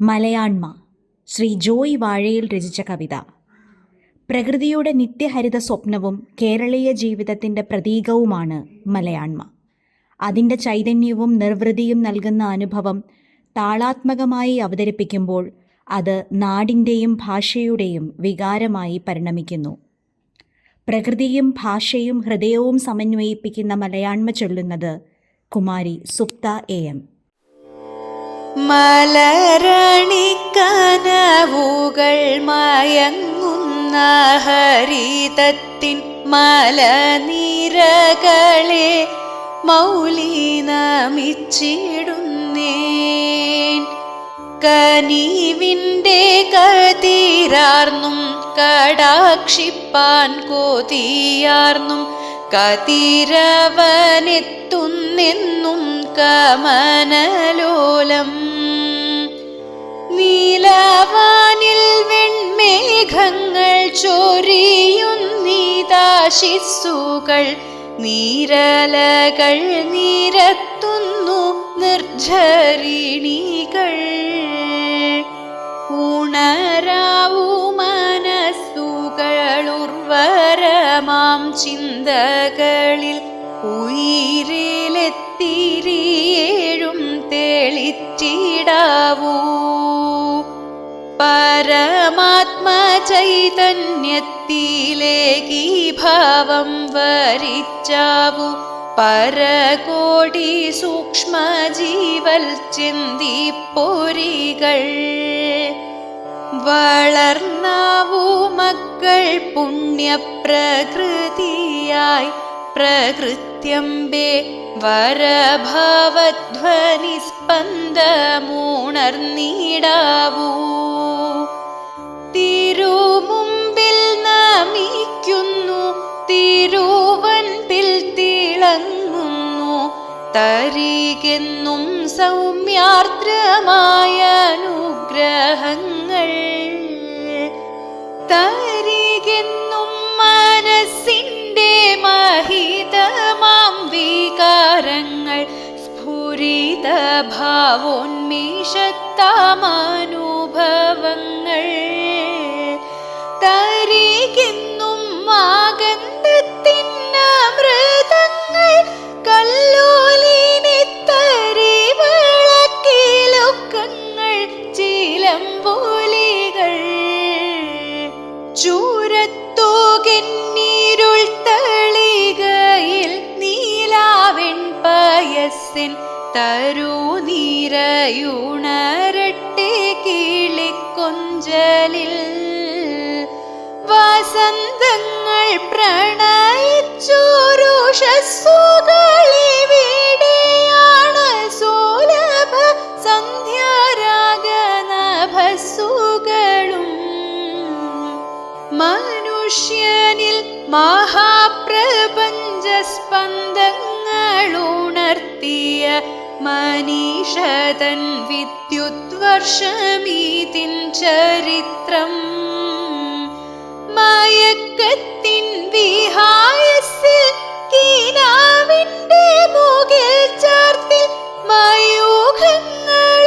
മലയാണ്മ ശ്രീ ജോയ് വാഴയിൽ രചിച്ച കവിത. പ്രകൃതിയുടെ നിത്യഹരിത സ്വപ്നവും കേരളീയ ജീവിതത്തിന്റെ പ്രതീകവുമാണ് മലയാൺമ അതിന്റെ ചൈതന്യവും നിർവൃതിയും നൽകുന്ന അനുഭവം താളാത്മകമായി അവതരിപ്പിക്കുമ്പോൾ അത് നാടിന്റെയും ഭാഷയുടെയും വികാരമായി പരിണമിക്കുന്നു. പ്രകൃതിയും ഭാഷയും ഹൃദയവും സമന്വയിപ്പിക്കുന്ന മലയാൺമ ചൊല്ലുന്നത് കുമാരി സുപ്ത എ എം. മലരണിക്കനവുകൾ മയങ്ങുന്ന ഹരിതത്തിൻ മലനിരകളെ മൗലീനമിച്ചിടുന്നേൻ. കനീവിന്റെ കതിരാർന്നും കടാക്ഷിപ്പാൻ കൊതിയാർന്നും കതിരവനെത്തുന്നെന്നും കമനലോലം നീലവാനിൽ വെൺമേഘങ്ങൾ ചൊരിയുന്നീതാശിസ്സുകൾ നീരലകൾ നിരത്തുന്നു നിർജരിണികൾ ഉണരാവൂ മനസ്സുകൾ ഉർവരമാം ചിന്തകളിൽ ഉയിരിലെത്തിരിയേഴും പരമാത്മചൈതന്യത്തിലേക്ക് ഭാവം വരിച്ചാവു. പരകോടി സൂക്ഷ്മജീവൽ ചിന്തിപ്പൊരികൾ വളർന്നാവു മക്കൾ പുണ്യപ്രകൃതിയായി. പ്രകൃത്യമ്പേ വരഭാവധ്വനി സ്പന്ദമൂണർനീടാവൂ തിരുമുമ്പിൽ നമിക്കുന്നു തിരുവൻപിൽ തിളങ്ങുന്നു. തരികെന്നും സൗമ്യാർദ്രമായ അനുഗ്രഹങ്ങൾ. തരികെന്നും സ്ഫുരിത പയസ്സിൻ തരൂ നീരയുണരട്ടി കിളിക്കൊഞ്ചലിൽ. വസന്തങ്ങൾ പ്രണയിച്ചോരുഷസ്സുകളിവിടെയാണ് സോലഭ സന്ധ്യാരാഗനഭസ്സുകളും. മനുഷ്യനിൽ മഹാപ്രപഞ്ച സ്പന്ദങ്ങളുണർത്തിയ മനീഷതൻ വിദ്യുത്വർഷമീതിൻ ചരിത്രം. മയക്കത്തിൻ വിഹായസിൽ കീനാവിന്റെ മുകിൽ ചേർത്തിൽ മയൂഖങ്ങൾ